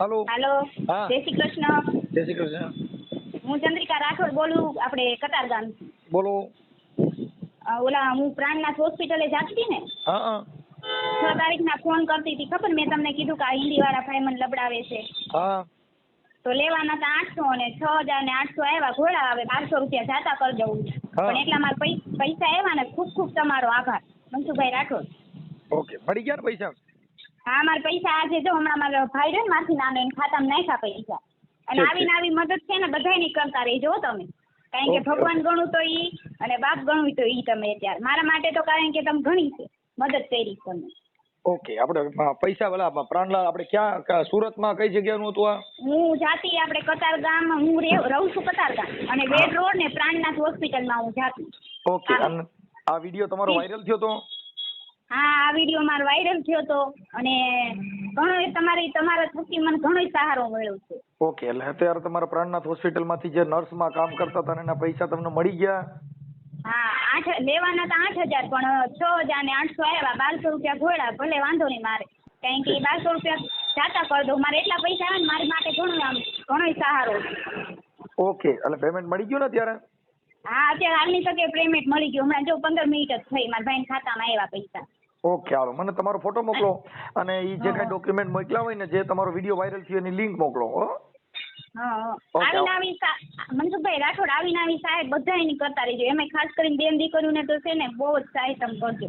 હાલો. Hello. જય શ્રી કૃષ્ણ. જય શ્રી કૃષ્ણ. હું ચંદ્રિકા રાઠોડ બોલું આપણે કતાર ગામ બોલો ઓલા હું પ્રાણનાથ હોસ્પિટલે જાતી હતી ને? હા હા. છ તારીખના ફોન કરતી હતી ખબર? મેં તમને કીધું કે આ હિન્દી વાળા ભાઈ મને લબડાવે છે. હા. તો લેવાના હતા આઠસો અને છ હજાર ને આઠસો આવ્યા ઘોડા આવે બારસો રૂપિયા જાતા કર જવું પણ એટલા મારા પૈસા આવ્યા ને ખૂબ ખૂબ તમારો આભાર. મનસુખભાઈ રાઠોડ. ઓકે. મળી ગયા ને પૈસા? હા મારા પૈસા આજે જો હમણાં મારો ભાઈ રહ્યો ને માસી નાનો એને ખાતામાં નાખ્યા પૈસા. અને આવી ને આવી મદદ છે ને બધાયની કરતા રહેજો તમે. કારણ કે ભગવાન ગણું તો ઈ અને બાપ ગણું તો ઈ તમે અત્યારે. મારા માટે તો કારણ કે તમે ઘણી છે મદદ કરી તમે ઓકે આપણે પૈસા પેલા પ્રાણલાલ આપણે ક્યાં સુરતમાં કઈ જગ્યાનું હતું આ? હું જાતી આપણે કતાર ગામ હું રહું છું કતાર ગામ અને વેડ રોડ ને પ્રાણનાથ હોસ્પિટલમાં હું જાતી. ઓકે આ વીડિયો તમારો વાયરલ થયો તો? હા આ વીડિયો મારો વાયરલ થયો તો અને ઘણો તમારી તમારા થકી મને ઘણો સહારો મળ્યો છે. ઓકે એટલે અત્યારે તમારા પ્રાણનાથ હોસ્પિટલમાંથી જે નર્સમાં કામ કરતા હતા એના પૈસા તમને મળી ગયા? હા આઠ લેવાના હતા આઠ હજાર પણ છ હજાર ને આઠસો આવ્યા બારસો રૂપિયા ગોળા ભલે વાંધો નહીં મારે. કારણ કે બારસો રૂપિયા જાતા કરી દઉં મારે એટલા પૈસા આવે ને મારી માટે ઘણો આમ ઘણો સહારો. ઓકે એટલે પેમેન્ટ મળી ગયું ને ત્યારે હા અત્યારે હાલની તકે પેમેન્ટ મળી ગયું. હમણાં જો પંદર મિનિટ જ થઈ મારા ભાઈના ખાતામાં આવ્યા પૈસા. ઓકે હાલો. મને તમારો ફોટો મોકલો અને એ જે કઈ ડોક્યુમેન્ટ મોકલા હોય ને જે તમારો વીડિયો વાયરલ થયો એની લિંક મોકલો હો. મનસુખભાઈ રાઠોડ આવીને આવી સાહેબ બધા એની કરતા રહેજો. એમાં ખાસ કરીને બેન દીકરીઓને તો છે ને બહુ જ કરજો.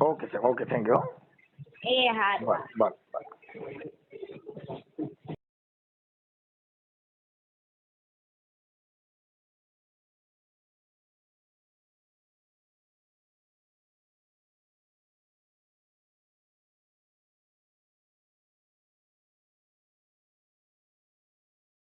Okay sir okay thank you એ હા બસ બસ બસ.